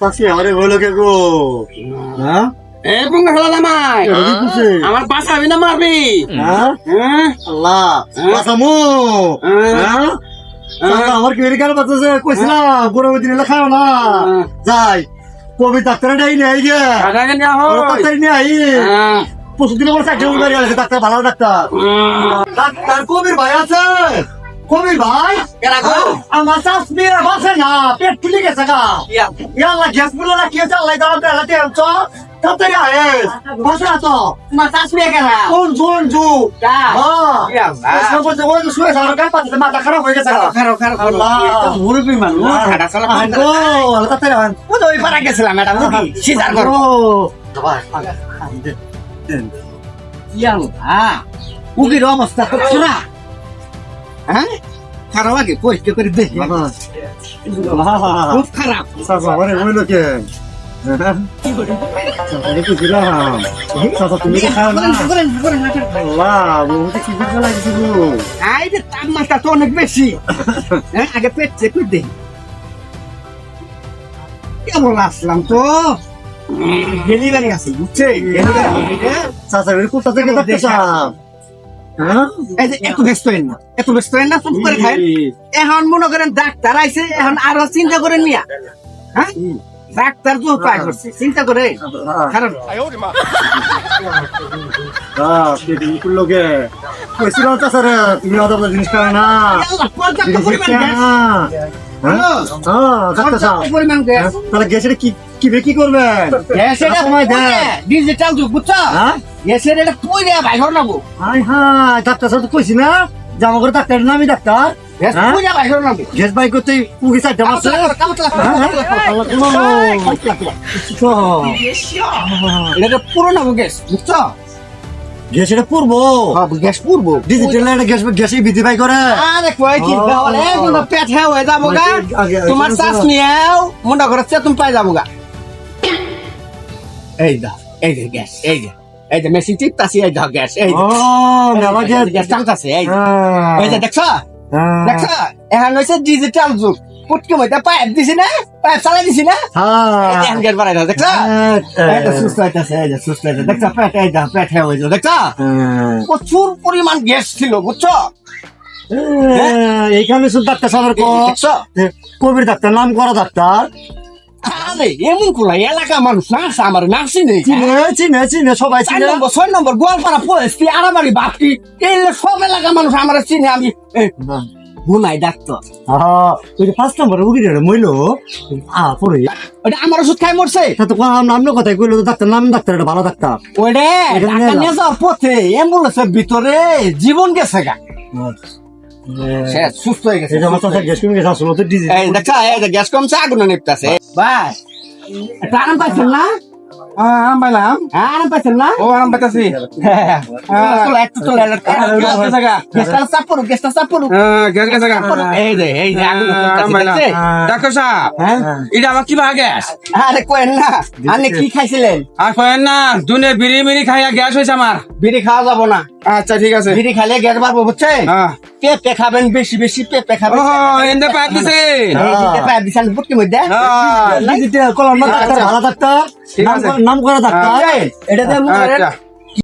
পাশে আমারে হলো কে গো? হ্যাঁ? এ পুঙ্গা খেলা জামাই। এটা কি করছে? আমার বাঁচাবি না মারবি। হ্যাঁ? হ্যাঁ? আল্লাহ হ্যাঁ? আমার কি কইছিলাম দিনে না। যাই কবি ডাক্তার ডাই নেই গে। কাকাকে নিয়ে আহ ডাক্তার নিয়ে আই। দিনে আমার চাকরি ডাক্তার ভালো ডাক্তার। ডাক্তার কবির ভাই আছে। কবির ভাই? আমার চাষ মেয়ে বাসে না পেট ফুলে গেছে গা। ইয়াল্লা গ্যাসগুলো কে চালাই দাও তাড়াতাড়ি বাসে তোমার চাষ কেনা? কোন জোন জু? বলতে মাথা খারাপ হয়ে গেছে মুরব্বি মানুষ, তাড়াতাড়ি। ওই গেছিলাম, সিজার অবস্থা। হ্যাঁ? খারাপ আগে পরিষ্কার করে দেখি। বাবা। খুব খারাপ। আরে হইল কে? হ্যাঁ? তাপমাত্রা তো অনেক বেশি হ্যাঁ, আগে পেট চেক করে দেখি আসলাম তো ডেলিভারি আছে বুঝছে চাচা, কোথা থেকে এত ব্যস্ত না এত ব্যস্ত না চুপ করে খাই এখন মনে করেন ডাক্তার আইছে এখন আরও চিন্তা করেন মিয়া। হ্যাঁ? ডাক্তার তো পাই করছে চিন্তা করে। কারণ হ্যাঁ? কইছিলাম রে, তুমি অত জিনিস না। হ্যাঁ? হ্যাঁ, হ্যাঁ, তাহলে গ্যাসের কি কি বে কি করবেন? গ্যাস এটা সময় দেন। ডিজিটাল যুগ বুঝছ? গ্যাসের এটা তুই রে? ভাই ঘর নাবো হাই হাই ডাক্তার তো কইছি না? আমার ঘরে ডাক্তার নামি ডাক্তার গ্যাস গ্যাস বাই করতে এটা গ্যাস বুঝছ? গ্যাস এটা পূর্ব। গ্যাস পূর্ব। ডিজিটাল একটা গ্যাস গ্যাসে বিধি বাই করে। আরে কই কি ও। বলে কোনো পেট হ্যাঁ হয়ে যাব গা। আগে- তোমার শ্বাস নিয়েও মনে করছে তুমি পাই যাব গা। এই দা এই যে গ্যাস এই যে। এই যে মেশিন টিপতাছি এই দাও গ্যাস এই গ্যাস টানতাছে এই যে। হ্যাঁ, এই যে দেখছ হ্যাঁ। দেখছ এখন হয়েছে ডিজিটাল যুগ পুটকে মধ্যে পাইপ দিছি না পাইপ চালাই দিছি না যে হ্যাঁ। এখন গ্যাস বাড়াই দাও দেখছ হ্যাঁ, যে সুস্থ হইতাছে এই যে সুস্থ হইতাছে দেখছ পেট এই দাও পেট হয়ে হয়েছে দেখছ হ্যাঁ। প্রচুর পরিমাণ গ্যাস ছিল বুঝছ হ্যাঁ, এইখানে শুধু ডাক্তার সাহেবের যে কবির ডাক্তার নাম করা ডাক্তার আরে এমন কোলা এলাকা মানুষ না আমার নার্সি নেই চিনে চিনে চিনে সবাই চার চিনে। নম্বর ছয় নম্বর গোয়ালপাড়া পয়েস্তি আড়াবাড়ি বাপটি এই সব এলাকা মানুষ আমার চিনে আমি গুনাই ডাক্তার। ওই পাঁচ নম্বর মইল। আ ওটা আমার ওষুধ খাই মরছে। তা তো কোন নাম না কথাই কইলো ডাক্তার নাম ডাক্তার এটা ভালো ডাক্তার। নিয়ে। যাওয়ার পথে অ্যাম্বুলেন্সের ভিতরে জীবন গেছে গা। সুস্থ হয়ে গেছে এটা আমার গ্যাস কমে গেছে আসলে তো ডিজি এই দেখা এই গ্যাস কমছে আগুন নিপতাছে। ভাই একটা আরাম পাইছেন না? আরাম পাইলাম। হ্যাঁ, আরাম পাইছেন না? ও আরাম পাইতাছি। একটু চলো, গ্যাসটা চাপ পড়ুক, গ্যাসটা চাপ পড়ুক। গ্যাস গেছে এই যে এই যে? ডাক্তার সাহেব হ্যাঁ। এটা আমার কি ভাগ গ্যাস? আরে কোয়েন না। আপনি কি খাইছিলেন? আর কয়েন না দুনে বিড়ি মিড়ি খাইয়া গ্যাস হয়েছে আমার। বিড়ি খাওয়া যাব না। আচ্ছা ঠিক আছে। বিড়ি খাইলে গ্যাস বাড়বো বুঝছেন? হ্যাঁ। পেঁপে খাবেন বেশি বেশি পেঁপে খাবেন। এনে পাইপ দিছে। এই যে পাইপ দিছেন বুটকির মধ্যে। হ্যাঁ। কলম ডাক্তার ভালো ডাক্তার। নাম করা- ডাক্তার। এই,